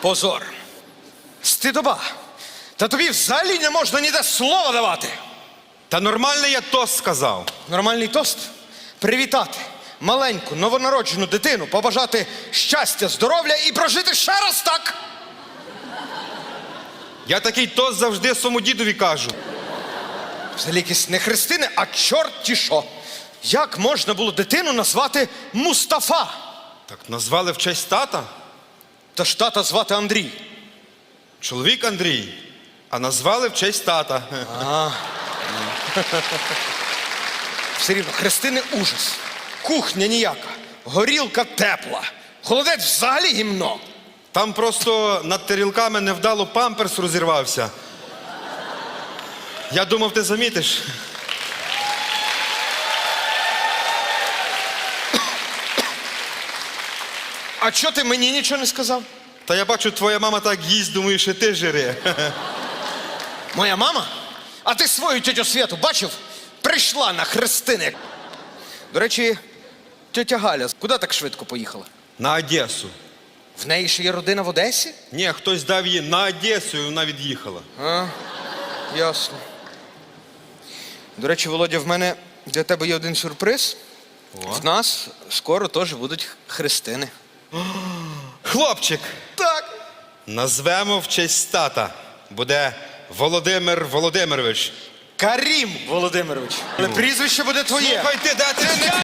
Позор. Стидоба. Та тобі взагалі не можна ніде слова давати. Та нормально я тост сказав. Нормальний тост привітати маленьку новонароджену дитину, побажати щастя, здоров'я і прожити ще раз так. Я такий тост завжди своєму дідові кажу. Взагалі якісь не хрестини, а чорті що. Як можна було дитину назвати Мустафа? Так назвали в честь тата. Та ж тата звати Андрій. Чоловік Андрій. А назвали в честь тата. Все рівно хрестини ужас. Кухня ніяка, горілка тепла, холодець взагалі гімно. Там просто над тарілками невдало памперс розірвався. Я думав, ти замітиш. А чого ти мені нічого не сказав? Та я бачу, твоя мама так їсть, думаю, що ти жири. Моя мама? А ти свою тетю Святу бачив? Прийшла на хрестини. До речі, тетя Галя, куди так швидко поїхала? На Одесу. В неї ще є родина в Одесі? Ні, хтось дав її на Одесу і вона від'їхала. А, ясно. До речі, Володя, в мене для тебе є один сюрприз. В нас скоро теж будуть хрестини. Хлопчик, Так. назвемо в честь тата. Буде Володимир Володимирович. Карім Володимирович. Але прізвище буде твоє. Слухай ти, де ти?